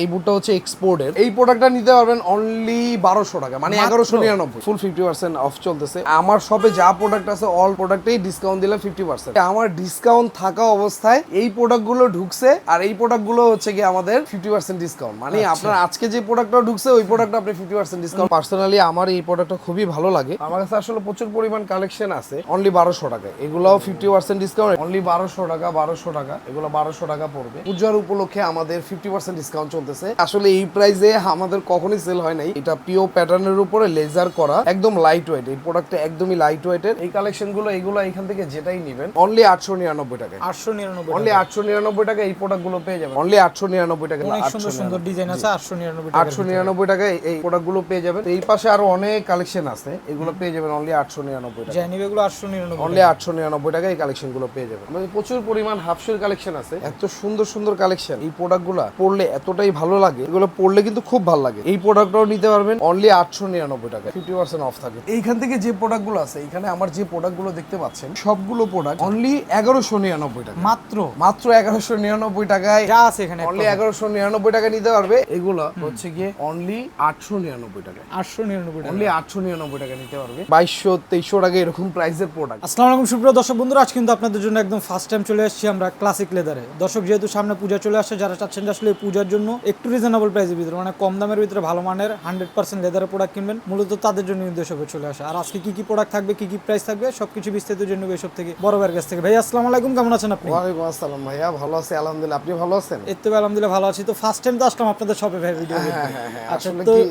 এই বুটটা হচ্ছে এক্সপোর্টের। এই প্রোডাক্টটা নিতে পারবেন অনলি বারোশো টাকা মানে এগারোশো নিরানব্বই। ফুল ফিফটি পার্সেন্ট অফ চলতেছে। আমার শপে যা প্রোডাক্ট আছে অল প্রোডাক্টেই ডিসকাউন্ট দিলাম ফিফটি পার্সেন্ট আমার ডিসকাউন্ট থাকা অবস্থায় এই প্রোডাক্টগুলো ঢুকছে আর এই প্রোডাক্টগুলো হচ্ছে কি আমাদের ফিফটি পার্সেন্ট ডিসকাউন্ট মানে আচ্ছা। আপনার আজকে যে প্রোডাক্টটা ঢুকছে ওই প্রোডাক্ট আপনি ফিফটি পার্সেন্ট ডিসকাউন্ট পার্সোনালি আমার এই প্রোডাক্টটা খুবই ভালো লাগে। আমার কাছে আসলে প্রচুর পরিমাণ কালেকশন আছে। অনলি বারোশো টাকা। এগুলোও ফিফটি পার্সেন্ট ডিসকাউন্ট অনলি বারোশো টাকা বারোশো টাকা এগুলো বারোশো টাকা পড়বে। পূজার উপলক্ষে আমাদের ফিফটি পার্সেন্ট ডিসকাউন্ট চলতেছে। আসলে এই প্রাইসে আমাদের কখনোই সেল হয় নাই। এটা পিও প্যাটার্নের উপরে লেজার করা একদম লাইট ওয়েট এই প্রোডাক্টটা একদমই লাইট ওয়েটের এই কালেকশনগুলো এগুলো এখান থেকে যেটাই নেবেন অনলি আটশো নিরানব্বই টাকা আটশো নিরানব্বই অনলি আটশো নিরানব্বই টাকা এই প্রোডাক্টগুলো পেয়ে যাবেন। অনলি আটশো নিরানব্বই টাকা অনেক সুন্দর সুন্দর ডিজাইন আছে আটশো নিরানব্বই আটশো নিরানব্বই টাকায় এই প্রোডাক্টগুলো পেয়ে যাবেন। এই পাশে আরও অনেক কালেকশন আছে। এগুলো পেয়ে যাবেন অনলি আটশো নিরানব্বই টাকা এগুলো আটশো নিরানব্বই অনলি আটশো নিরানব্বই টাকা এই কালেকশনগুলো পেয়ে যাবেন। প্রচুর পরিমাণ হাফশুর কালেকশন আছে। এত সুন্দর সুন্দর কালেকশন এই প্রোডাক্টগুলা পড়লে এতটাই ভালো লাগে এগুলো পড়লে কিন্তু খুব ভালো লাগে। এই প্রোডাক্টটাও নিতে পারবেন অনলি আটশো নিরানব্বই টাকা ফিফটি পার্সেন্ট অফ থাকে। এইখান থেকে যে প্রোডাক্টগুলো আছে এখানে আমার যে প্রোডাক্টগুলো দেখতে পাচ্ছেন সবগুলো প্রোডাক্ট অনলি এগারোশো নিরানব্বই টাকা মাত্র? মাত্র এগারোশো নিরানব্বই টাকায়। যা আছে এখানে অনলি এগারোশো নিরানব্বই টাকা নিতে পারবে। এগুলো হচ্ছে গিয়ে অনলি আটশো নিরানব্বই টাকা আটশো নিরানব্বই অনলি আটশো নিরানব্বই টাকা নিতে পারবে। বাইশশো তেইশশো টাকা এরকম প্রাইসের প্রোডাক্ট আসসালামু আলাইকুম সুপ্রিয় দর্শক বন্ধুরা আজ কিন্তু আপনাদের জন্য একদম ফার্স্ট টাইম চলে এসেছি আমরা ক্লাসিক লেদারে দর্শক যেহেতু সামনে পূজা চলে আসছে যারা চাচ্ছেন আসলে পূজার জন্য একটু রিজনেবল প্রাইসের ভিতরে মানে কম দামের ভিতরে ভালো মানের হান্ড্রেড পার্সেন্ট লেদারের প্রোডাক্ট কিনবেন। মূলত তাদের জন্য নির্দেশক চলে আসে। আর আজকে কি কি প্রোডাক্ট থাকবে কি কি প্রাইস থাকবে সবকিছু বিস্তারিত জন্য এসব থেকে বড় ভাইয়ের কাছ থেকে। ভাই আসসালামু আলাইকুম কেমন আছেন আপনি? ওয়ালাইকুম আসসালাম ভাইয়া ভালো আছি আলহামদুলিল্লাহ। আপনি ভালো আছেন? এর তো আলহামদুলিল্লাহ ভালো আছি। তো ফার্স্ট টাইম তো আসলাম আপনাদের শপে ভাই ভিডিও হ্যাঁ হ্যাঁ হ্যাঁ। আচ্ছা আসলে তো কি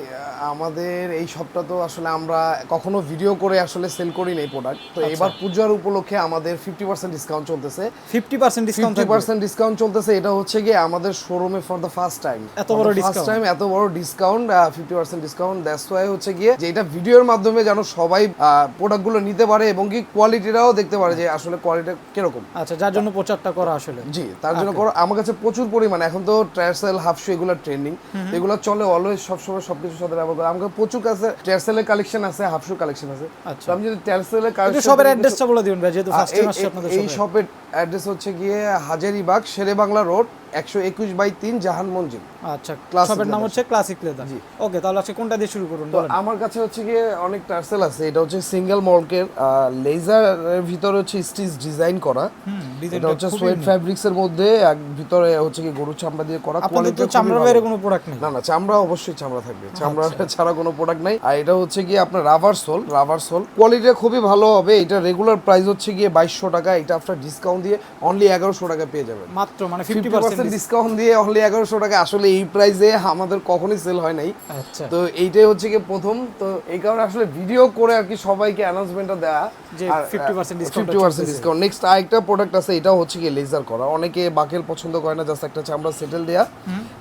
আমাদের এই সবটা তো আসলে আমরা কখনো ভিডিও করে আসলে সেল করি না এই প্রোডাক্ট তো আচ্ছা। এবার পূজার উপলক্ষে আমাদের ফিফটি পার্সেন্ট ডিসকাউন্ট চলতেছে। ফিফটি পার্সেন্ট ডিসকাউন্ট ডিসকাউন্ট চলতেছে। এটা হচ্ছে গিয়ে আমাদের শোরুমে ফর দ্য ফার্স্ট টাইম এত বড় ফার্স্ট? টাইম এত বড় discount fifty percent discount that's why হচ্ছে গিয়ে যে এটা ভিডিওর মাধ্যমে যেন সবাই প্রোডাক্টগুলো নিতে পারে এবং কি কোয়ালিটিটাও দেখতে পারে যে আসলে কোয়ালিটি কীরকম। আচ্ছা যার জন্য প্রচারটা করা আসলে। জি তার জন্য করো আমার কাছে প্রচুর পরিমাণ এখন তো ট্রায়ারসেল হাফশু এগুলো ট্রেন্ডিং এগুলো চলে অলওয়েজ সবসময় সবকিছুর সাথে ব্যবহার করে। আমার প্রচুর কাছে ট্রায়ারসেলের কালেকশন আছে হাফশু কালেকশন আছে। আচ্ছা। আমি যদি ট্রায়ারসেলের কালেকশন সবের অ্যাড্রেসটা বলে দিবেন ভাই যেহেতু ফার্স্ট টাইম আসছে আপনাদের এই শপের অ্যাড্রেস হচ্ছে গিয়ে হাজারিবাগ শেরে বাংলা রোড একশো একুশ বাই তিন জাহান মঞ্জিল। আচ্ছা শপের নাম হচ্ছে ক্লাসিক লেদার ওকে তাহলে আজকে কোনটা দিয়ে শুরু করুন তো আমার কাছে হচ্ছে গিয়ে অনেক টার্সেল আছে এটা হচ্ছে সিঙ্গেল মলকের লেজারের ভিতরে হচ্ছে স্টিচ ডিজাইন করা। এটা হচ্ছে সোয়েট ফ্যাব্রিক্স এর মধ্যে ভিতরে হচ্ছে কি গরুর চামড়া দিয়ে করা চামড়ার খুবই বাইরে। কোনো প্রোডাক্ট নেই। না না চামড়া অবশ্যই চামড়া থাকবে চামড়া আচ্ছা। ছাড়া কোনো প্রোডাক্ট নাই। আর এটা হচ্ছে গিয়ে আপনার rubber sole rubber sole quality খুবই ভালো হবে এটা রেগুলার প্রাইস হচ্ছে গিয়ে বাইশশো টাকা এটা আপনার ডিসকাউন্ট দিয়ে অনলি এগারোশো টাকা পেয়ে যাবেন। মাত্র মানে ফিফটি পার্সেন্ট ডিসকাউন্ট দিয়ে অনলি এগারোশো টাকা। আসলে এই প্রাইসে আমাদের কখনোই সেল হয় নাই। আচ্ছা। তো এইটাই হচ্ছে কি প্রথম। তো এই কারণে আসলে ভিডিও করে আর কি সবাইকে অ্যানাউন্সমেন্টটা দেওয়া যে 50% discount fifty percent discount next আরেকটা প্রোডাক্ট আছে এটাও হচ্ছে কি লেজার করা। অনেকে বাকেল পছন্দ করে না জাস্ট একটা চামড়া সেটেল দেয়া।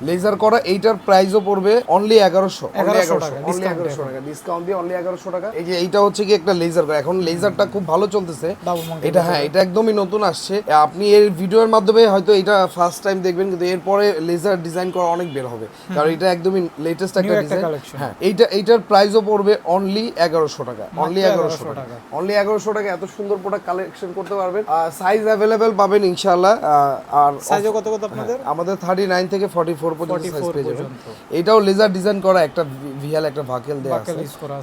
লেজার করা এইটার প্রাইসও পড়বে অনলি এগারোশো। অনলি এগারোশো টাকা ডিসকাউন্ট দিয়ে অনলি এগারোশো টাকা। এই যে এইটা হচ্ছে কি একটা লেজার করা। এখন লেজারটা খুব ভালো চলতেছে। এটা হ্যাঁ এটা একদমই নতুন আসছে। আপনি এর ভিডিওর মাধ্যমে হয়তো এটা ফার্স্ট টাইম দেখবেন কিন্তু এরপরে লেজার ডিজাইন করা অনেক বের হবে। কারণ এটা একদমই লেটেস্ট একটা ডিজাইন হ্যাঁ এইটা এইটার প্রাইসও পড়বে অনলি এগারোশো টাকা। অনলি এগারোশো 1100 টাকা। অনলি এগারোশো টাকা এত সুন্দর প্রোডাক্ট কালেকশন করতে পারবেন। সাইজ অ্যাভেলেবেল পাবেন ইনশাআল্লাহ। আর সাইজও কত কত আপনাদের? আমাদের থার্টি নাইন থেকে ফর্টি ফোর পর্যন্ত 44 সাইজ পেয়ে যাবেন। এটাও লেজার ডিজাইন করা একটা ভিয়াল একটা ভাকেল দেওয়া আছে।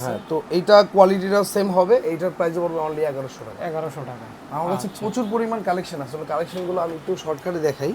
হ্যাঁ তো এইটা কোয়ালিটিটাও সেম হবে। এইটার প্রাইসও পড়বে অনলি এগারোশো টাকা। এগারোশো টাকা। আমার কাছে প্রচুর পরিমাণ কালেকশন আসলে কালেকশনগুলো আমি একটু শর্টকাটে দেখাই।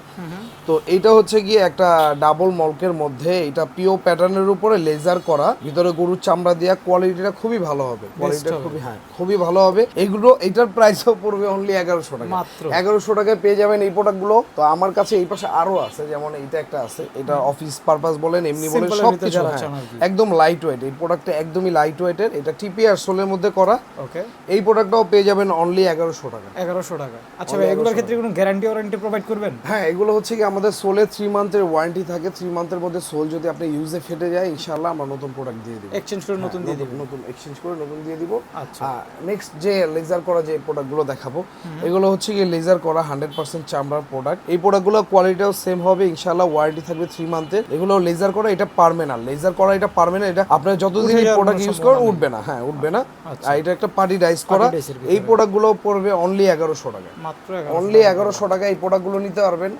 তো এইটা হচ্ছে গিয়ে একটা ডাবল মলকের মধ্যে এটা পিও প্যাটার্নের উপরে লেজার করা। ভিতরে গরুর চামড়া দেওয়া কোয়ালিটিটা খুবই ভালো হবে। কোয়ালিটিটা খুবই হ্যাঁ খুবই ভালো হবে। এগুলো এটার প্রাইসও পড়বে অনলি এগারোশো টাকা। মাত্র। এগারোশো টাকায় পেয়ে যাবেন এই প্রোডাক্টগুলো তো আমার কাছে এই পাশে আরও আছে যেমন এইটা একটা আছে। এটা অফিস পারপাস বলেন এমনি বলেন সব কিছু হ্যাঁ। একদম লাইট ওয়েট এই প্রোডাক্টটা একদমই লাইট ওয়েটের এটা টিপি আর সোলের মধ্যে করা। ওকে এই প্রোডাক্টটাও পেয়ে যাবেন অনলি এগারোশো টাকা। এগারোশো টাকা। আচ্ছা এগুলোর ক্ষেত্রে কোনো গ্যারান্টি ওয়ারেন্টি প্রোভাইড করবেন? হ্যাঁ এগুলো হচ্ছে কি আমাদের সোলে থ্রি মান্থের ওয়ারেন্টি থাকে। থ্রি মান্থের মধ্যে সোল যদি আপনি ইউজে ফেটে যায় ইনশাআল্লাহ আমরা নতুন প্রোডাক্ট দিয়ে দিব। এক্সচেঞ্জ করে নতুন দিয়ে দিবেন নতুন এক্সচেঞ্জ করে নতুন দিয়ে দিব। আচ্ছা। নেক্সট যে লেজার করা যে প্রোডাক্টগুলো দেখাবো এগুলো হচ্ছে কি লেজার করা হান্ড্রেড পার্সেন্ট চামড়ার প্রোডাক্ট এই প্রোডাক্টগুলো কোয়ালিটিও সেম হবে ইনশাল্লাহ ওয়ারেন্টি থাকবে থ্রি মান্থের এগুলো লেজার করা এটা পারবে না লেজার করা এটা পারবে না এটা আপনার যতদিন এই প্রোডাক্ট ইউজ করেন উঠবে না। হ্যাঁ উঠবে না। আচ্ছা। আর এটা একটা পার্টি ডাইস করা। এই প্রোডাক্টগুলো পড়বে অনলি এগারোশো টাকা। মাত্র অনলি এগারোশো টাকা। এই প্রোডাক্টগুলো নিতে পারবেন।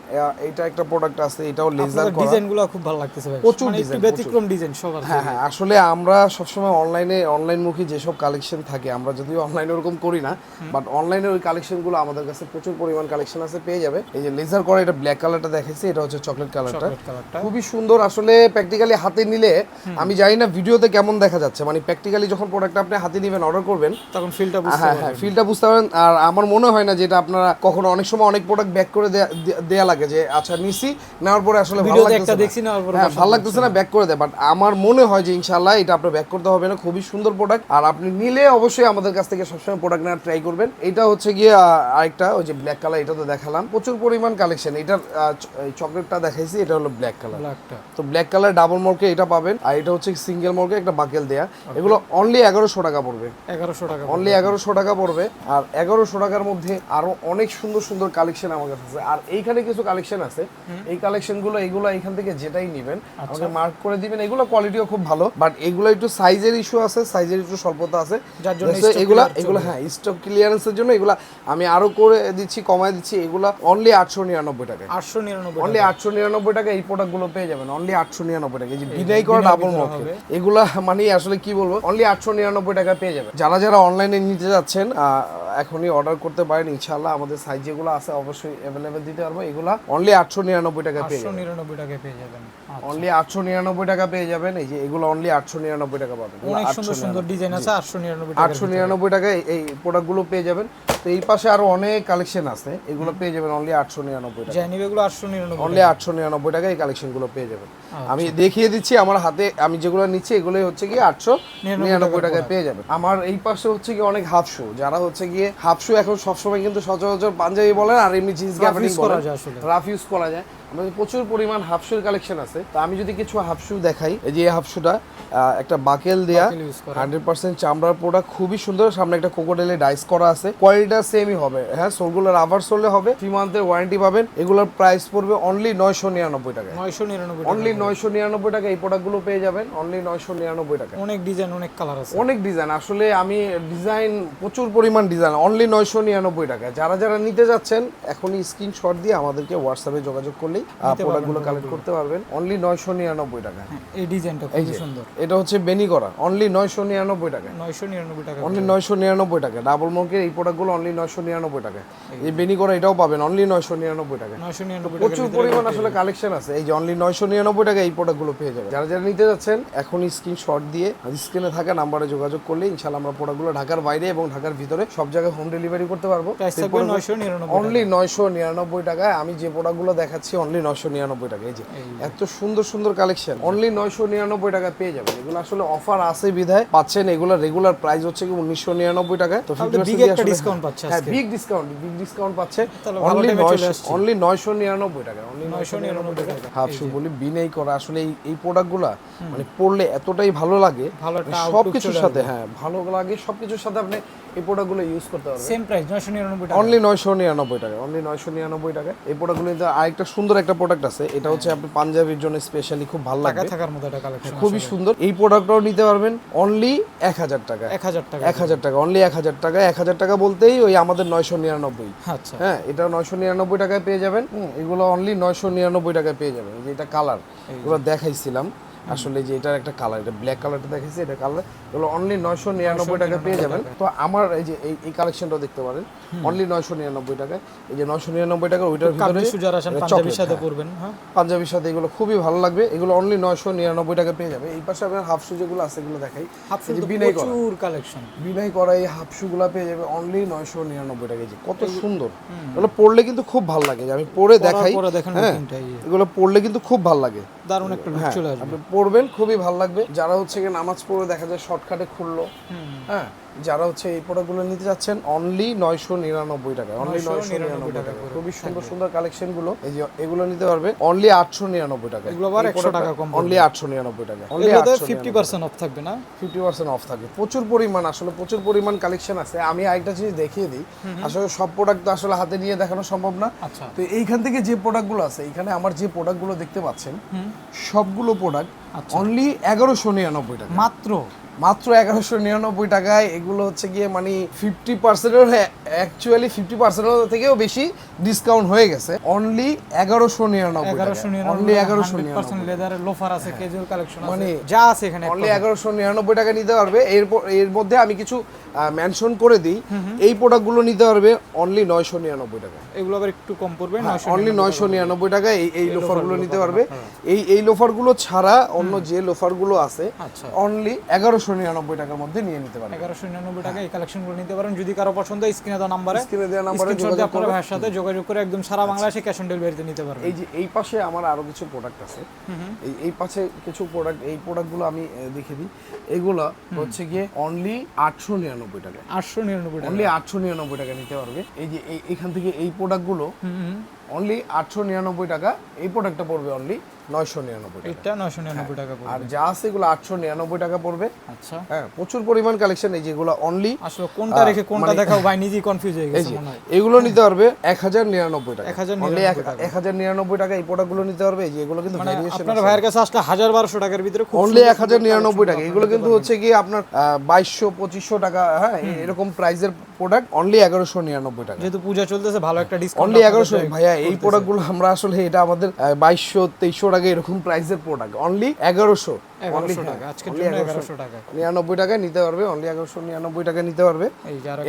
এটা এটা একটা প্রোডাক্ট আছে এটাও লেজার করা। ডিজাইনগুলো খুব ভালো লাগতেছে ভাই। প্রচুর মানে একটু ব্যতিক্রম ডিজাইন সবার হ্যাঁ হ্যাঁ আসলে আমরা সবসময় অনলাইনে অনলাইনমুখী যেসব কালেকশন থাকে আমরা যদিও অনলাইনে ওরকম করি না বাট অনলাইনে ওই কালেকশনগুলো আমাদের কাছে প্রচুর পরিমাণ কালেকশন আছে পেয়ে যাবে। এই যে লেজার করা এটা ব্ল্যাক কালারটা দেখাইছি এটা হচ্ছে চকলেট কালারটা খুবই সুন্দর আসলে প্র্যাকটিক্যালি হাতে নিলে আমি জানি না ভিডিওতে কেমন দেখা যাচ্ছে মানে প্র্যাকটিক্যালি যখন প্রোডাক্টটা আপনি হাতে নেবেন অর্ডার করবেন তখন ফিলটা বুঝতে হ্যাঁ হ্যাঁ ফিলটা বুঝতে পারেন আর আমার মনে হয় না যে এটা আপনারা কখনো অনেক সময় অনেক প্রোডাক্ট ব্যাক করে দেয়া লাগে যে আচ্ছা নিছি। নেওয়ার পরে আসলে ভালো লাগতেছে। দেখছি নেওয়ার পরে হ্যাঁ ভালো লাগতেছে না ব্যাক করে দেয়। বাট আমার মনে হয় যে ইনশাল্লাহ এটা আপনার ব্যাক করতে হবে না। খুবই সুন্দর প্রোডাক্ট আর আপনি নিলে অবশ্যই আমাদের কাছ থেকে সবসময় প্রোডাক্ট নেওয়ার ট্রাই করবেন। এটা হচ্ছে গিয়ে আরেকটা ওই যে ব্ল্যাক কালার এটা তো দেখালাম। প্রচুর পরিমাণ কালেকশন এটার চকলেটটা দেখাইছি এটা হলো ব্ল্যাক কালার ব্ল্যাকটা তো ব্ল্যাক কালার ডাবল মর্কে এটা পাবেন। আর এটা হচ্ছে সিঙ্গেল মর্কে একটা বাকেল দেয়া। এগুলো অনলি এগারোশো টাকা পড়বে। এগারোশো টাকা অনলি এগারোশো টাকা পড়বে। আর এগারোশো টাকার মধ্যে আরও অনেক সুন্দর সুন্দর কালেকশন আমার কাছে আছে। আর এইখানে কিছু কালেকশন আছে। এই কালেকশনগুলো এগুলো এখান থেকে যেটাই নেবেন আমাকে মার্ক করে দিবেন। এগুলো কোয়ালিটিও খুব ভালো বাট এগুলো একটু সাইজের ইস্যু আছে সাইজের একটু স্বল্পতা আছে। যার জন্য এগুলা এগুলো হ্যাঁ স্টক ক্লিয়ারেন্সের জন্য এগুলা আমি আরও করে দিচ্ছি কমায় দিচ্ছি এগুলা অনলি আটশো নিরানব্বই টাকা আটশো নিরানব্বই অনলি আটশো নিরানব্বই টাকা এই প্রোডাক্টগুলো পেয়ে যাবেন অনলি আটশো নিরানব্বই টাকা এই যে বিনাই করা ডাবল মকে এগুলা মানে আসলে কি বলব অনলি আটশো নিরানব্বই টাকা পেয়ে যাবেন। যারা যারা অনলাইনে নিতে যাচ্ছেন এখনই অর্ডার করতে পারেন ইনশাল্লাহ আমাদের সাইজ যেগুলো আছে অবশ্যই অ্যাভেলেবেল দিতে পারব। এগুলা অনলি আটশো নিরানব্বই টাকা আটশো নিরানব্বই টাকায় পেয়ে যাবেন। অনলি আটশো নিরানব্বই টাকা পেয়ে যাবেন। এই যে এগুলো অনলি আটশো নিরানব্বই টাকা পাবেন। অনেক সুন্দর সুন্দর ডিজাইন আছে আটশো নিরানব্বই টাকা আটশো নিরানব্বই টাকায় এই প্রোডাক্টগুলো পেয়ে যাবেন। তো এই পাশে আরও অনেক কালেকশন আছে। এগুলো পেয়ে যাবেন অনলি আটশো নিরানব্বই টাকা জানি এগুলো আটশো নিরানব্বই অনলি আটশো নিরানব্বই টাকা এই কালেকশনগুলো পেয়ে যাবেন। আমি দেখিয়ে দিচ্ছি আমার হাতে আমি যেগুলো নিচ্ছি এগুলোই হচ্ছে গিয়ে আটশো নিরানব্বই টাকায় পেয়ে যাবেন। আমার এই পাশে হচ্ছে গিয়ে অনেক হাফ শু যারা হচ্ছে গিয়ে হাফ শু এখন সবসময় কিন্তু সচরাচর পাঞ্জাবি বলেন আর এমনি জিন্স Rough করা যায়। রাফ ইউজ করা যায়। আমাদের প্রচুর পরিমাণ হাফ শুর কালেকশন আছে। তো আমি যদি কিছু হাফ শু দেখাই এই যে এই হাফ শুটা একটা বাকেল দেয়া। হান্ড্রেড পার্সেন্ট চামড়ার প্রোডাক্ট খুবই সুন্দর। সামনে একটা কোকোডেলে ডাইস করা আছে। কোয়ালিটিটা সেমই হবে। হ্যাঁ সোলগুলো রাবার সোলে হবে। থ্রি মান্থের ওয়ারেন্টি পাবেন। এগুলোর প্রাইস পড়বে অনলি নয়শো নিরানব্বই টাকা নয়শো নিরানব্বই অনলি নয়শো নিরানব্বই টাকা এই প্রোডাক্টগুলো পেয়ে যাবেন। অনলি নয়শো নিরানব্বই টাকা অনেক ডিজাইন অনেক কালার আছে। অনেক ডিজাইন আসলে আমি ডিজাইন প্রচুর পরিমাণ ডিজাইন অনলি নয়শো নিরানব্বই টাকা যারা যারা নিতে যাচ্ছেন এখনই স্ক্রিনশট দিয়ে আমাদেরকে হোয়াটসঅ্যাপে যোগাযোগ করলেই প্রোডাক্টগুলো কালেক্ট করতে পারবেন অনলি নয়শো নিরানব্বই টাকা হ্যাঁ, এই ডিজাইনটা যে সুন্দর এটা হচ্ছে বেনি করা অনলি নয়শো নিরানব্বই টাকা নয়শো নিরানব্বই টাকা অনলি নয়শো নিরানব্বই টাকা ডাবল মঙ্কের এই প্রোডাক্টগুলো অনলি নয়শো নিরানব্বই টাকা এই বেনি করা এটাও পাবেন অনলি নয়শো নিরানব্বই টাকা নয়শো নিরানব্বই প্রচুর পরিমাণ আসলে কালেকশন আছে এই যে অনলি নয়শো নিরানব্বই টাকা এই প্রোডাক্টগুলো পেয়ে যাবে যারা যারা নিতে যাচ্ছেন এখনই স্ক্রিনশট দিয়ে স্ক্রিনে থাকা নাম্বারে যোগাযোগ করলে ইনশাল্লাহ আমরা প্রোডাক্টগুলো ঢাকার বাইরে এবং ঢাকার ভিতরে সব জায়গায় হোম ডেলিভারি করতে পারব অনলি নয়শো নিরানব্বই টাকায় আমি যে প্রোডাক্টগুলো দেখাচ্ছি অনলি নয়শো নিরানব্বই টাকা এই যে। এত সুন্দর সুন্দর কালেকশন অনলি নয়শো নিরানব্বই টাকা পেয়ে যাবেন। এগুলো আসলে অফার আছে বিধায় পাচ্ছেন এগুলো রেগুলার প্রাইস হচ্ছে কি উনিশশো নিরানব্বই টাকা। তো তাহলে 50% big দিয়ে একটা discount পাচ্ছে হ্যাঁ বিগ ডিসকাউন্ট বিগ ডিসকাউন্ট পাচ্ছে। অনলি অনলি নয়শো নিরানব্বই টাকা অনলি নয়শো নিরানব্বই টাকা। হাফ শু বলি বিনেই করা আসলে এই এই প্রোডাক্টগুলা মানে পড়লে এতটাই ভালো লাগে। মানে সবকিছুর সাথে হ্যাঁ ভালো লাগে সবকিছুর সাথে আপনি এই প্রোডাক্টগুলো ইউজ করতে পারবেন সেম প্রাইস নয়শো নিরানব্বই টাকা। অনলি নয়শো নিরানব্বই টাকা অনলি নয়শো নিরানব্বই টাকা। এই প্রোডাক্টগুলো কিন্তু আরেকটা সুন্দর একটা প্রোডাক্ট আছে এটা হচ্ছে আপনি পাঞ্জাবির জন্য স্পেশালি খুব ভালো লাগবে। থাকার মতো একটা কালেকশন খুবই সুন্দর। এই প্রোডাক্টটাও নিতে পারবেন অনলি এক হাজার টাকা। এক হাজার টাকা। এক হাজার টাকা অনলি এক হাজার টাকা। এক হাজার টাকা বলতেই ওই আমাদের নয়শো নিরানব্বই। আচ্ছা। হ্যাঁ এটা নয়শো নিরানব্বই টাকায় পেয়ে যাবেন। এগুলো অনলি নয়শো নিরানব্বই টাকায় পেয়ে যাবেন। এই যে এটা কালার এগুলো দেখাইছিলাম। আসলে যে এটার একটা কালার এটা ব্ল্যাক কালারটা দেখাইছি এটা কালার এগুলো অনলি নয়শো নিরানব্বই টাকা পেয়ে যাবেন। তো আমার এই যে এই কালেকশনটাও দেখতে পারেন। অনলি নয়শো নিরানব্বই টাকায়। এই যে নয়শো নিরানব্বই টাকা ওইটার ভিতরে পাঞ্জাবির সাথে হ্যাঁ। পরবেন হ্যাঁ। পাঞ্জাবির সাথে এগুলো খুবই ভালো লাগবে। এগুলো অনলি নয়শো নিরানব্বই টাকা পেয়ে যাবে এই পাশে আপনার হাফ শু যেগুলো আছে এগুলো দেখাই। হাফ করা। প্রচুর কালেকশন বিনয় করা এই হাফ শুগুলা পেয়ে যাবে অনলি নয়শো নিরানব্বই টাকা যে কত সুন্দর। এগুলো পরলে কিন্তু খুব ভালো লাগে। আমি পরে দেখাই। হ্যাঁ। এগুলো পড়লে কিন্তু খুব ভালো লাগে। দারুণ একটা হ্যাঁ। চলে আসবে। পড়বেন খুবই ভালো লাগবে। যারা হচ্ছে নামাজ পড়ে দেখা যায় শর্টকাটে খুললো। হ্যাঁ? যারা হচ্ছে এই প্রোডাক্টগুলো নিতে যাচ্ছেন অনলি নয়শো নিরানব্বই টাকা অনলি নয়শো নিরানব্বই টাকা খুবই সুন্দর সুন্দর কালেকশনগুলো এই যে এগুলো নিতে পারবে অনলি আটশো নিরানব্বই টাকা এগুলো আবার 100 টাকা কম অনলি আটশো নিরানব্বই টাকা অনলি ফিফটি পার্সেন্ট অফ থাকবে না? ফিফটি পার্সেন্ট অফ থাকে। প্রচুর পরিমাণ আসলে প্রচুর পরিমাণ কালেকশন আছে। আমি আরেকটা জিনিস দেখিয়ে দিই। আসলে সব প্রোডাক্ট তো আসলে হাতে নিয়ে দেখানো সম্ভব না। আচ্ছা। তো এইখান থেকে যে প্রোডাক্টগুলো আছে এখানে আমার যে প্রোডাক্টগুলো দেখতে পাচ্ছেন সবগুলো প্রোডাক্ট অনলি এগারোশো নিরানব্বই টাকা মাত্র? মাত্র এগারোশো নিরানব্বই টাকায় এগুলো হচ্ছে গিয়ে মানে ফিফটি পার্সেন্টের অ্যাকচুয়ালি ফিফটি পার্সেন্টের থেকেও বেশি ডিসকাউন্ট হয়ে গেছে। অনলি এগারোশো নিরানব্বই অনলি এগারোশো লেদারের লোফার আছে কেজুয়াল কালেকশন মানে যা আছে এখানে অনলি এগারোশো নিরানব্বই টাকা নিতে পারবে। এরপর এর মধ্যে আমি কিছু মেনশন করে দিই। এই প্রোডাক্টগুলো নিতে পারবে অনলি নয়শো নিরানব্বই টাকা এগুলো আবার একটু কম পড়বে অনলি নয়শো নিরানব্বই টাকা এই এই লোফারগুলো নিতে পারবে। এই এই লোফারগুলো ছাড়া অন্য যে লোফারগুলো আছে আচ্ছা। অনলি এগারোশো নিরানব্বই টাকার মধ্যে নিয়ে নিতে পারবে এগারোশো নিরানব্বই টাকা এই কালেকশনগুলো নিতে পারেন। যদি কারও পছন্দ স্ক্রিনে দেওয়া নাম্বারে স্ক্রিনে দেওয়া নাম্বারে যোগাযোগ ভাইয়ের সাথে যোগাযোগ করে একদম সারা বাংলাদেশে ক্যাশ অন ডেলিভারিতে নিতে পারবেন। এই যে এই পাশে আমার আরও কিছু প্রোডাক্ট আছে। এই এই পাশে কিছু প্রোডাক্ট এই প্রোডাক্টগুলো আমি দেখে দিই। এগুলো হচ্ছে গিয়ে অনলি আটশো নিরানব্বই টাকা আটশো নিরানব্বই টাকা। অনলি আটশো নিরানব্বই টাকা নিতে পারবে। এই যে এখান থেকে এই প্রোডাক্টগুলো। অনলি আটশো নিরানব্বই টাকা এই প্রোডাক্টটা পড়বে অনলি নয়শো নিরানব্বই এটা নয়শো নিরানব্বই টাকা পড়বে। আর যা আছে এগুলো আটশো নিরানব্বই টাকা পড়বে। আচ্ছা। হ্যাঁ প্রচুর পরিমাণ কালেকশন এই যেগুলো অনলি আসলে কোনটা রেখে কোনটা দেখাও ভাই নিজেই কনফিউজ হয়ে গেছে মনে হয়। এগুলো নিতে পারবে এক হাজার নিরানব্বই টাকা। 1099 অনলি এক হাজার নিরানব্বই টাকা এই প্রোডাক্টগুলো নিতে পারবে এই যে এগুলো কিন্তু মানে আপনার ভাইয়ের কাছে আসলে হাজার বারোশো টাকার ভিতরে অনলি এক হাজার নিরানব্বই টাকা। এগুলো কিন্তু হচ্ছে কি আপনার বাইশশো পঁচিশশো টাকা হ্যাঁ এরকম প্রাইসের প্রোডাক্ট অনলি এগারোশো নিরানব্বই টাকা। যেহেতু পূজা চলতেছে ভালো একটা ডিসকাউন্ট অনলি এগারোশো ভাইয়া এই প্রোডাক্টগুলো আমরা আসলে এটা আমাদের বাইশশো তেইশশো টাকা এরকম প্রাইসের প্রোডাক্ট অনলি এগারোশো। নিরানব্বই টাকায় নিতে পারবে। অনলি এগারোশো নিরানব্বই টাকা নিতে পারবে।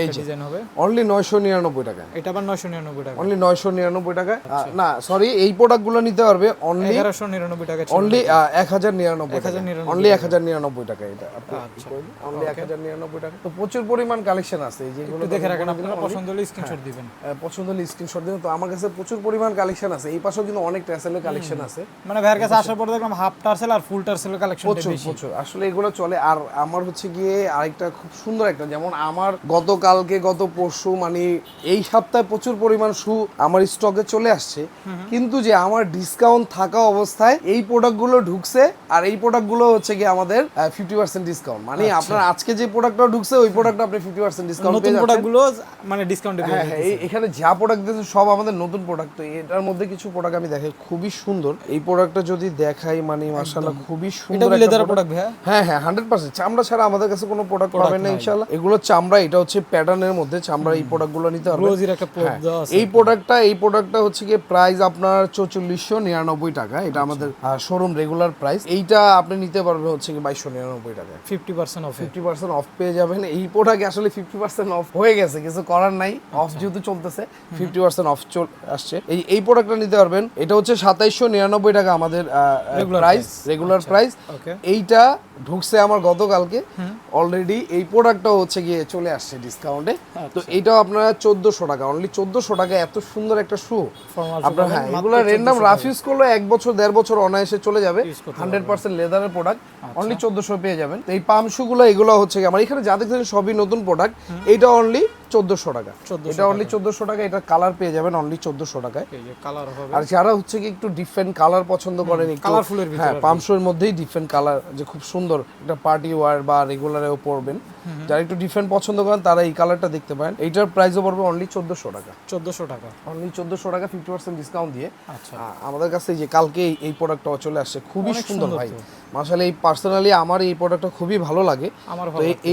এই ডিজাইন হবে। অনলি নয়শো নিরানব্বই টাকা। এটা আবার নয়শো নিরানব্বই টাকা। অনলি নয়শো নিরানব্বই টাকা। না সরি এই প্রোডাক্টগুলো নিতে পারবে অনলি এগারোশো নিরানব্বই টাকা অনলি এক হাজার নিরানব্বই টাকা। অনলি এক হাজার নিরানব্বই টাকা এটা। আচ্ছা। অনলি এক হাজার নিরানব্বই টাকা। তো প্রচুর পরিমাণ কালেকশন আছে। এই যেগুলো দেখে রাখেন আপনারা পছন্দ হলে স্ক্রিনশট দিবেন। পছন্দ হলে স্ক্রিনশট দিন তো আমার কাছে প্রচুর পরিমাণ কালেকশন আছে। এই পাশেও কিন্তু অনেক ট্যাসেলের কালেকশন আছে। মানে ভাইয়ের কাছে আসার পর দেখলাম হাফ টার্সেল আর ফুল টার্সেলের কালেকশন প্রচুর প্রচুর। আসলে এগুলো চলে আর আমার হচ্ছে গিয়ে আরেকটা খুব সুন্দর একটা যেমন আমার গতকালকে গত পরশু মানে এই সপ্তাহে প্রচুর পরিমাণ শু আমার স্টকে চলে আসছে। কিন্তু যে আমার ডিসকাউন্ট থাকা অবস্থায় এই প্রোডাক্টগুলো ঢুকছে আর এই প্রোডাক্টগুলো হচ্ছে গিয়ে আমাদের ফিফটি পার্সেন্ট ডিসকাউন্ট মানে আপনার আজকে যে প্রোডাক্টটা ঢুকছে ওই প্রোডাক্টটা আপনি ফিফটি পার্সেন্ট ডিসকাউন্ট নতুন প্রোডাক্টগুলো মানে ডিসকাউন্টে হ্যাঁ হ্যাঁ এখানে যা প্রোডাক্ট দিয়েছে সব আমাদের নতুন প্রোডাক্ট তো এটার মধ্যে কিছু প্রোডাক্ট আমি দেখে খুবই সুন্দর। এই প্রোডাক্টটা যদি দেখাই মানে মার্শাল্লাহ খুবই সুন্দর কি একটা লেদার প্রোডাক্ট ভাইয়া? হ্যাঁ হ্যাঁ হান্ড্রেড পার্সেন্ট চামড়া ছাড়া আমাদের কাছে কোনো প্রোডাক্ট পাবেন না ইনশাল্লাহ এগুলো চামড়া এটা হচ্ছে প্যাটার্নের মধ্যে চামড়া এই প্রোডাক্টগুলো নিতে হবে। রোজির একটা পোপ হ্যাঁ, দেওয়া আছে। এই প্রোডাক্টটা এই প্রোডাক্টটা হচ্ছে গিয়ে প্রাইস আপনার চৌচল্লিশশো নিরানব্বই টাকা। এটা আমাদের শোরুম রেগুলার প্রাইস এইটা আপনি নিতে পারবে হচ্ছে কি বাইশশো নিরানব্বই টাকা fifty percent off fifty percent off পেয়ে যাবেন। এই প্রোডাক্ট আসলে ফিফটি পার্সেন্ট অফ হয়ে গেছে কিছু করার নাই। অফ যেহেতু চলতেছে ফিফটি পার্সেন্ট অফ চল আসছে। এই এই প্রোডাক্টটা নিতে পারবেন। এটা হচ্ছে সাতাইশশো নিরানব্বই টাকা আমাদের প্রাইস রেগুলার প্রাইস এইটা ঢুকছে আমার গতকালকে। অলরেডি এই প্রোডাক্টটাও হচ্ছে গিয়ে চলে আসছে ডিসকাউন্টে তো এইটাও আপনারা চোদ্দশো টাকা অনলি চোদ্দশো টাকা এত সুন্দর একটা শু আপনার হ্যাঁ এগুলো র্যান্ডাম রাফ ইউজ করলে এক বছর দেড় বছর অনায়াসে চলে যাবে। হান্ড্রেড পার্সেন্ট লেদারের প্রোডাক্ট অনলি চোদ্দশো পেয়ে যাবেন। এই পাম শুগুলো এগুলো হচ্ছে আমার এখানে যা দেখছেন সবই নতুন প্রোডাক্ট এটা অনলি চোদ্দশো টাকা। এটা অনলি চোদ্দশো টাকা এটা কালার পেয়ে যাবেন অনলি চোদ্দশো টাকায়। কালার হবে। আর যারা হচ্ছে কি একটু ডিফারেন্ট কালার পছন্দ করেন ভিতরে হ্যাঁ পামশোর মধ্যেই ডিফারেন্ট কালার যে খুব সুন্দর এটা পার্টি ওয়ার বা রেগুলারেও পরবেন। যারা একটু ডিফারেন্ট পছন্দ করেন তারা এই কালারটা দেখতে পারেন। এইটার প্রাইসও পড়বে অনলি চোদ্দশো টাকা। চোদ্দশো টাকা। অনলি চোদ্দশো টাকা ফিফটি পার্সেন্ট ডিসকাউন্ট দিয়ে। আচ্ছা। আমাদের কাছে যে কালকে এই- প্রোডাক্টটা চলে আসছে খুবই সুন্দর ভাই। মাসালে এই পার্সোনালি আমার এই প্রোডাক্টটা খুবই ভালো লাগে। আমার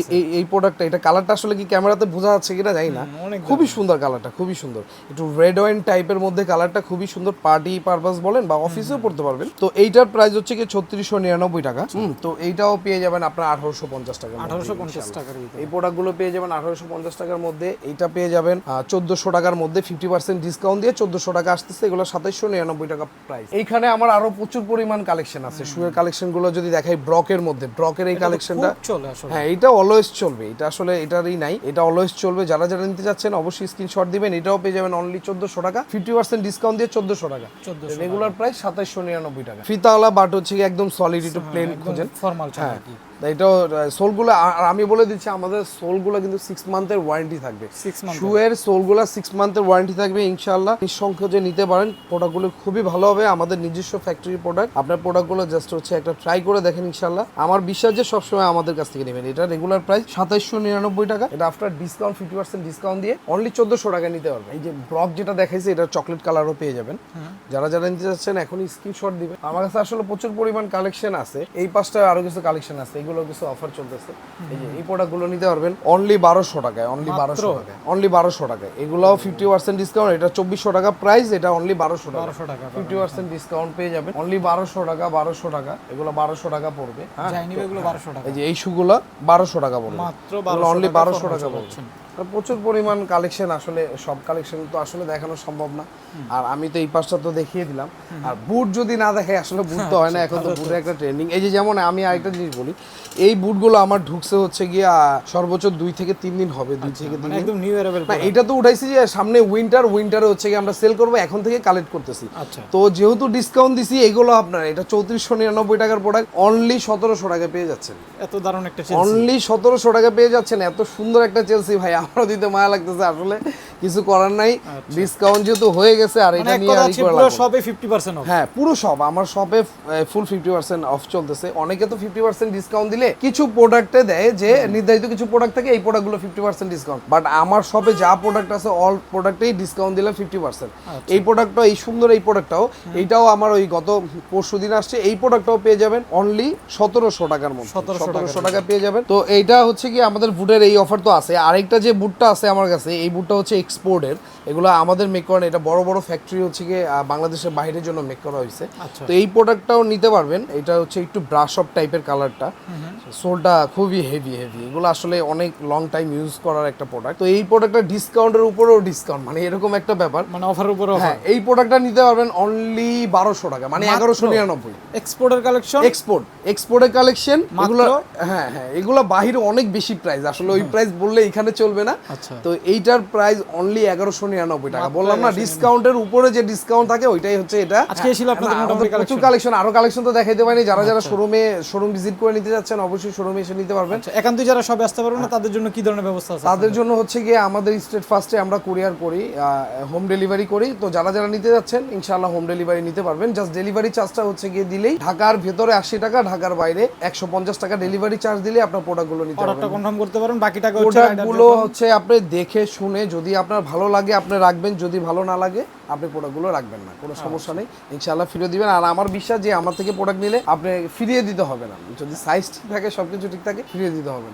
এই প্রোডাক্টটা এটা কালারটা আসলে কি ক্যামেরাতে বোঝা যাচ্ছে কিনা জানি না। খুবই সুন্দর কালারটা খুবই সুন্দর। একটু রেড ওয়াইন টাইপের মধ্যে কালারটা খুবই সুন্দর পার্টি পারপাস বলেন বা অফিসেও পড়তে পারবেন। তো এইটার প্রাইস হচ্ছে কি ছত্রিশশো নিরানব্বই টাকা। হুম, তো এইটাও পেয়ে যাবেন আপনার আঠারোশো পঞ্চাশ টাকা আঠারোশো পঞ্চাশ টাকার এই প্রোডাক্টগুলো পেয়ে যাবেন আঠারোশো পঞ্চাশ টাকার মধ্যে। এইটা পেয়ে যাবেন চোদ্দশো টাকার মধ্যে ফিফটি পার্সেন্ট ডিসকাউন্ট দিয়ে চোদ্দশো টাকা আসতেছে। এগুলো সাতাইশশো নিরানব্বই টাকা প্রাইস এইখানে আমার আরও প্রচুর পরিমাণ কালেকশন আছে। শুয়ের কালেকশনগুলো যদি দেখাই ব্রকের মধ্যে ব্রকের এই কালেকশনটা চলে আসলে। হ্যাঁ এটা অলওয়েজ চলবে। এটা আসলে এটারই নাই। এটা অলওয়েজ চলবে। যারা যারা যারা নিতে চাচ্ছেন অবশ্যই স্ক্রিনশট দিবেন। এটাও পেয়ে যাবেন অনলি চোদ্দশো টাকা। ফিফটি পার্সেন্ট ডিসকাউন্ট দিয়ে চোদ্দশো টাকা। রেগুলার প্রাইস সাতাইশশো নিরানব্বই টাকা। ফিতাওয়ালা বাট হচ্ছে একদম সলিড একটু প্লেন খোঁজেন। ফর্মাল হ্যাঁ। এটাও সোলগুলো আর আমি বলে দিচ্ছি আমাদের সোলগুলো কিন্তু সিক্স মান্থের ওয়ারেন্টি থাকবে। শুয়ের সোলগুলো সিক্স মান্থের ওয়ারেন্টি থাকবে ইনশাল্লাহ নিঃসংকোচে নিতে পারেন। প্রোডাক্টগুলো খুবই ভালো হবে আমাদের নিজস্ব ফ্যাক্টরি প্রোডাক্ট আপনার প্রোডাক্টগুলো জাস্ট হচ্ছে একটা ট্রাই করে দেখেন ইনশাল্লাহ আমার বিশ্বাস যে সবসময় আমাদের কাছ থেকে নেবেন। এটা রেগুলার প্রাইস সাতাইশশো নিরানব্বই টাকা। এটা after discount fifty percent discount দিয়ে অনলি চোদ্দশো টাকা নিতে পারবেন। এই যে ব্রক যেটা দেখাইছে এটা চকলেট কালারও পেয়ে যাবেন। যারা যারা নিতে চাচ্ছেন এখনই স্ক্রিনশট দিবেন। আমার কাছে আসলে প্রচুর পরিমাণ কালেকশন আছে। এই পাঁচটা আরও কিছু কালেকশন আছে। এগুলো কিছু অফার চলতেছে। এই যে এই প্রোডাক্টগুলো নিতে পারবেন অনলি বারোশো টাকায় অনলি বারোশো টাকায় অনলি বারোশো টাকায়। এগুলোও ফিফটি পার্সেন্ট ডিসকাউন্ট এটা চব্বিশশো টাকা প্রাইস এটা অনলি বারোশো টাকা। ফিফটি পার্সেন্ট ডিসকাউন্ট পেয়ে যাবেন। অনলি বারোশো টাকা বারোশো টাকা এগুলো বারোশো টাকা পড়বে হ্যাঁ? এগুলো বারোশো টাকা। এই যে এই শুগুলো বারোশো টাকা পড়বে। মাত্র অনলি বারোশো টাকা পড়বে। প্রচুর পরিমাণ কালেকশন আসলে সব কালেকশন তো আসলে দেখানো সম্ভব না। আর আমি তো এই পাশটা তো দেখিয়ে দিলাম। আর বুট যদি না দেখে আসলে বুট তো হয় না এখন তো বুটের একটা ট্রেন্ডিং এই যে যেমন আমি আরেকটা জিনিস বলি এই বুটগুলো আমার ঢুকছে হচ্ছে গিয়ে সর্বোচ্চ দুই থেকে তিন দিন হবে দুই থেকে তিন মানে দিন। একদম নিউ অ্যারাইভেল না এটা তো উঠাইছি যে সামনে উইন্টার উইন্টারে হচ্ছে গিয়ে আমরা সেল করব এখন থেকে কালেক্ট করতেছি। আচ্ছা। তো যেহেতু ডিসকাউন্ট দিছি এগুলো আপনার এটা চৌত্রিশশো নিরানব্বই টাকার প্রোডাক্ট অনলি সতেরোশো টাকা পেয়ে যাচ্ছেন। এত দারুণ একটা অনলি সতেরোশো টাকা পেয়ে যাচ্ছেন এত সুন্দর একটা চেলসি ভাই আমারও দিতে মায়া লাগতেছে আসলে কিছু করার নাই। ডিসকাউন্ট যেহেতু হয়ে গেছে আর মানে এটা নিয়ে আর পুরো। সবে ফিফটি পার্সেন্ট অফ হ্যাঁ পুরো সব আমার শপে ফুল ফিফটি পার্সেন্ট অফ চলতেছে। অনেকে তো ফিফটি পার্সেন্ট ডিসকাউন্ট দিলে কিছু প্রোডাক্টে দেয় যে নির্ধারিত কিছু প্রোডাক্ট থাকে এই প্রোডাক্টগুলো ফিফটি পার্সেন্ট ডিসকাউন্ট বাট আমার শপে যা প্রোডাক্ট আছে অল প্রোডাক্টেই ডিসকাউন্ট দিলাম ফিফটি পার্সেন্ট এই প্রোডাক্টটা এই সুন্দর এই প্রোডাক্টটাও এইটাও আমার ওই গত পরশু দিন আসছে এই প্রোডাক্টটাও পেয়ে যাবেন অনলি সতেরোশো টাকার মধ্যে। 1700 সতেরোশো টাকা পেয়ে যাবেন। তো এইটা হচ্ছে কি আমাদের বুটের এই অফার তো আছে। আরেকটা যে বুটটা আছে আমার কাছে এই বুটটা হচ্ছে এক্সপোর্টের এগুলো আমাদের মেক করেন। এটা বড় বড় ফ্যাক্টরি হচ্ছে গিয়ে বাংলাদেশের বাইরের জন্য মেক করা হয়েছে। আচ্ছা। তো এই প্রোডাক্টটাও নিতে পারবেন। এটা হচ্ছে একটু ব্রাশ অফ টাইপের কালারটা সোলটা খুবই হেভি হেভি এগুলো আসলে অনেক লং টাইম ইউজ করার একটা প্রোডাক্ট তো এই প্রোডাক্টটা ডিসকাউন্টের উপরেও ডিসকাউন্ট মানে এরকম একটা ব্যাপার। মানে অফার উপরে হ্যাঁ এই প্রোডাক্টটা নিতে পারবেন অনলি বারোশো টাকা। মানে এগারোশো নিরানব্বই। এক্সপোর্টের কালেকশন এক্সপোর্ট এক্সপোর্টের কালেকশন? এগুলো হ্যাঁ হ্যাঁ এগুলো বাহিরে অনেক বেশি প্রাইস আসলে ওই প্রাইস বললে এখানে চলবে না। আচ্ছা। তো এইটার প্রাইস অনলি এগারোশো নিরানব্বই টাকা। বললাম না ডিসকাউন্টের উপরে যে ডিসকাউন্ট থাকে ওইটাই হচ্ছে এটা। আজকে ছিল আপনাদের প্রচুর কালেকশন আরও কালেকশন তো দেখাইতে পারিনি। যারা যারা শোরুমে শোরুম ভিজিট করে নিতে যাচ্ছেন অবশ্যই শোরুমে এসে নিতে পারবেন। আচ্ছা একান্তই যারা সব আসতে পারবে না তাদের জন্য কি ধরনের ব্যবস্থা আছে তাদের জন্য হচ্ছে গিয়ে আমাদের স্টেট ফার্স্টে আমরা কুরিয়ার করি হোম ডেলিভারি করি। তো যারা যারা নিতে যাচ্ছেন ইনশাআল্লাহ হোম ডেলিভারি নিতে পারবেন। জাস্ট ডেলিভারি চার্জটা হচ্ছে গিয়ে দিলেই ঢাকার ভেতরে আশি টাকা ঢাকার বাইরে একশো পঞ্চাশ টাকা ডেলিভারি চার্জ দিলে আপনার প্রোডাক্টগুলো নিতে পারবেন। কনফার্ম করতে পারেন বাকি টাকা প্রোডাক্টগুলো হচ্ছে আপনি দেখে শুনে যদি আপনার ভালো লাগে আপনি রাখবেন, যদি ভালো না লাগে, আপনি প্রোডাক্টগুলো রাখবেন না। কোনো সমস্যা নেই। ইনশাআল্লাহ ফিরিয়ে দিবেন। আর আমার বিশ্বাস যে আমার থেকে প্রোডাক্ট নিলে আপনি ফিরিয়ে দিতে হবে না। যদি সাইজ ঠিক থাকে সব কিছু ঠিক থাকে, ফিরিয়ে দিতে হবে না।